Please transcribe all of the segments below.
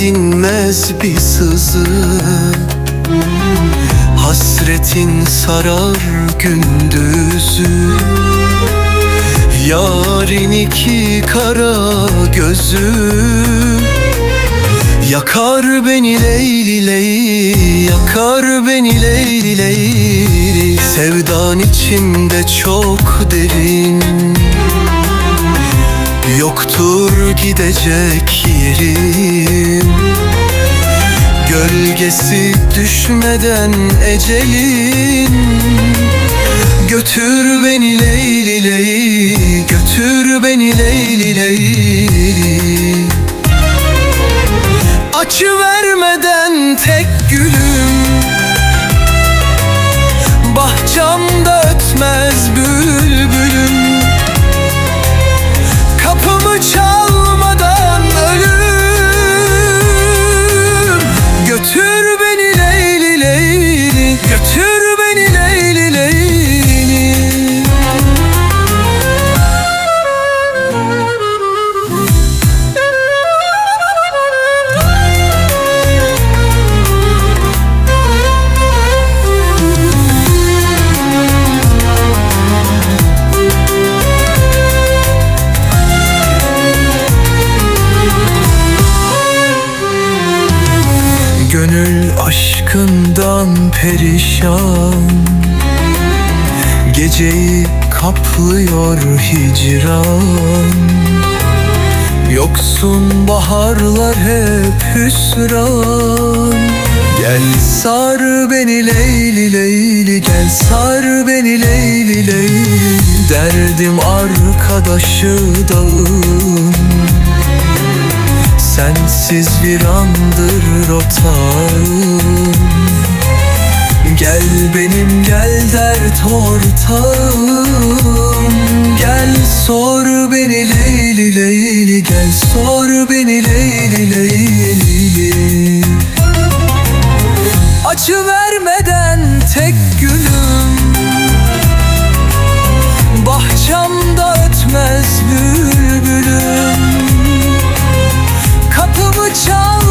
dinmez bir sızı. Hasretin sarar gündüzü. Yarın iki kara gözü. Yakar beni leyli leyli Yakar beni leyli leyli. Sevdan içimde çok derin. Yoktur gidecek yerim Gölgesi düşmeden ecelin. Götür beni Leyli Leyli Götür beni Leyli Leyli. Açı aşkından perişan. Geceyi kaplıyor hicran. Yoksun baharlar hep hüsran. Gel sar beni Leyli Leyli Gel sar beni Leyli Leyli. Derdim arkadaşı dağın Sensiz bir andır rotağım Gel benim gel dert ortağım 成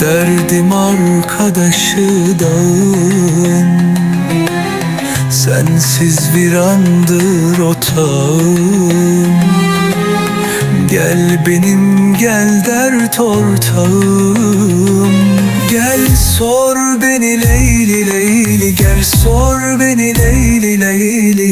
Derdim arkadaşı dağın. Sensiz bir andır otağım Gel benim gel dert ortağım. Gel sor beni Leyli Leyli. Gel sor beni Leyli Leyli